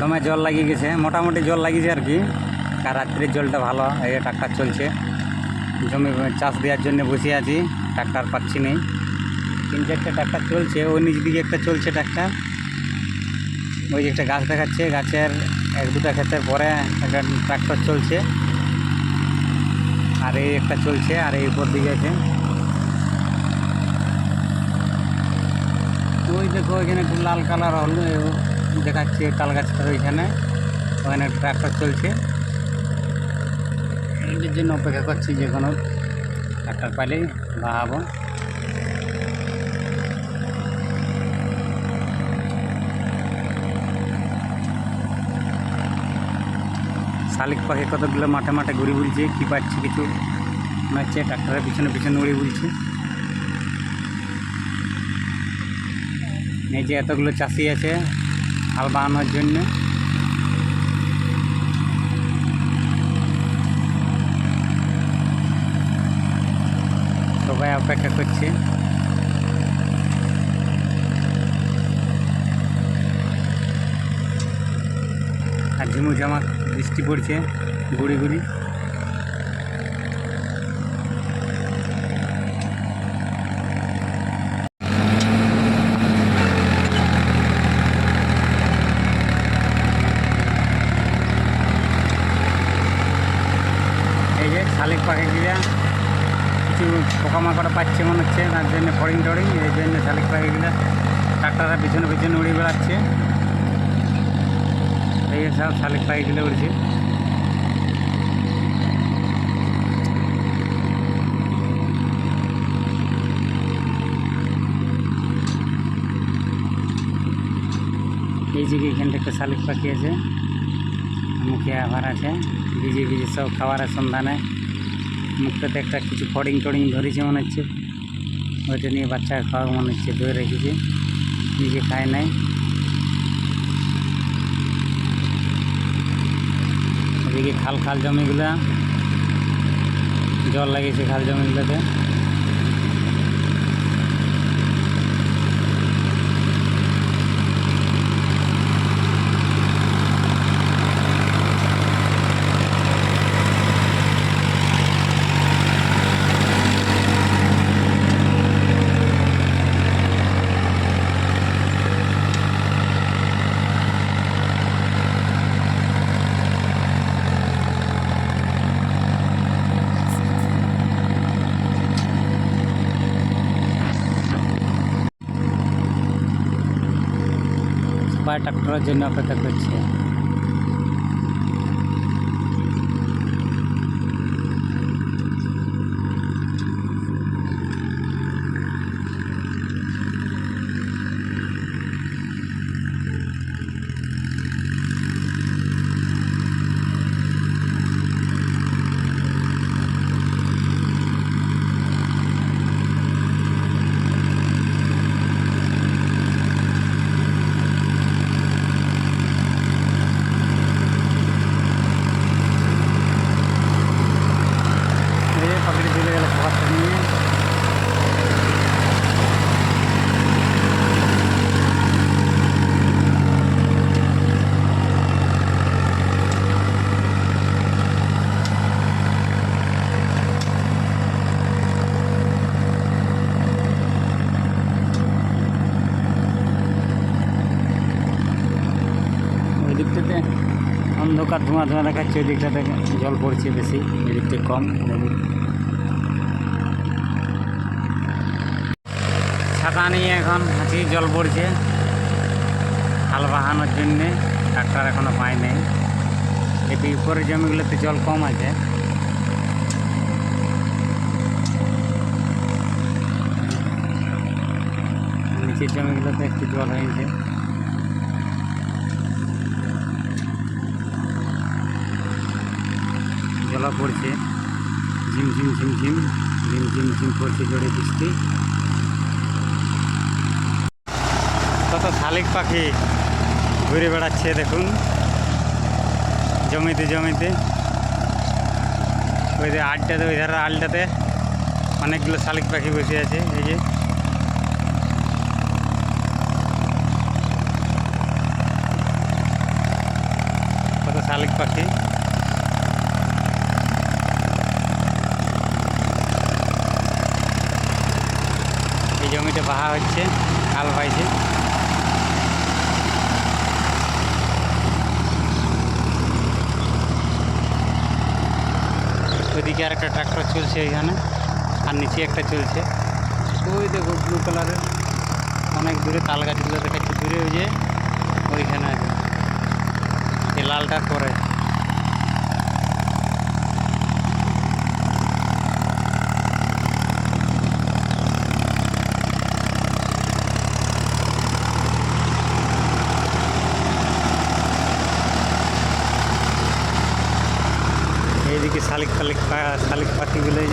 দমে জল লাগিয়ে গেছে, মোটামুটি জল লাগিয়েছে আর কি। আর রাত্রির জলটা ভালো, এই ট্রাক্টর চলছে। জমি চাষ দেওয়ার জন্য বসে আছি, ট্রাক্টর পাচ্ছি নেই। তিন চারটে ট্রাক্টর চলছে ওই নিচ দিকে একটা চলছে ট্রাক্টর। ওই যে একটা গাছ দেখাচ্ছে, গাছের এক দুটা ক্ষেতের পরে একটা ট্রাক্টর চলছে। আর এই একটা চলছে, আর এই উপর দিকে আছে। ওই দেখো ওইখানে একটু লাল কালার হলো দেখাচ্ছে তাল গাছটার ওইখানে। ওখানে ট্রাক্টর চলছে। এটার জন্য অপেক্ষা করছি যে কোনো ট্রাক্টর পাইলেই বাহাবো শালিক পাখি কতগুলো মাঠে মাঠে ঘুরে বুলছে, কী পাচ্ছে কিছু হচ্ছে ট্রাক্টরের পিছনে পিছনে উড়ে বুলছে। এই যে এতগুলো চাষি আছে হাল বানানোর জন্য। সবাই অপেক্ষা করছে। আর ঝিমু ঝামা বৃষ্টি পড়ছে গুড়ি গুড়ি এই যে শালিক পাখিগুলা কিছু পোকামাকড় পাচ্ছে মনে হচ্ছে, তার জন্য ফড়িং টড়িং, এই জন্য শালিক পাখিগুলা ট্রাক্টারের পিছনে পিছনে উড়ে বেড়াচ্ছে। এই সব শালিক পাখিগুলো উড়ছে। এই যে এখানটা একটা শালিক পাখি আছে মুখে আবার আছে, ভিজে ভিজে সব খাবারের সন্ধানে। মুখটাতে একটা কিছু ফডিং টডিং ধরেছে মনে হচ্ছে। ওইটা নিয়ে বাচ্চা খাওয়া মনে হচ্ছে ধরে রেখেছে। নিজে খায় নাই। এদিকে খাল খাল জমিগুলা, জল লাগিয়েছে খাল জমিগুলোতে সবাই ট্রাক্টরের জন্য অপেক্ষা করছে এই যে পাখিটি চলে গেল খাবারটা নিয়ে ওই দিকটাতে অন্ধকার ধোঁয়া ধোঁয়া দেখাচ্ছে ওই দিকটাতে জল পড়ছে বেশি এই দিকটা কম ছাতা নিয়ে এখন হাঁচি, জল পড়ছে। হাল বাহানোর জন্যে ট্রাক্টর এখনও পায় নেই। এটি উপরের জমিগুলোতে জল কম আছে। নিচের জমিগুলোতে একটু জল হয়েছে। জলা পড়ছে। ঝিম ঝিম ঝিম ঝিম পড়ছে জোরে বৃষ্টি কত শালিক পাখি ঘুরে বেড়াচ্ছে দেখুন। জমিতে জমিতে। ওই যে আলটাতে ওই ধারে আলটাতে অনেকগুলো শালিক পাখি বসে আছে, এই যে। শালিক পাখি। জমিতে বাহা হচ্ছে কাল পাইছে। ওইদিকে আর একটা ট্রাক্টর চলছে এখানে আর নিচে একটা চলছে। ওই দেখো ব্লু কালারের অনেক দূরে তাল গাছগুলো দেখাচ্ছে, দূরে ওই যে ওইখানে আছে। লালটার পরে। এইদিকে শালিক ফালিক পা- শালিক পাখিগুলো এই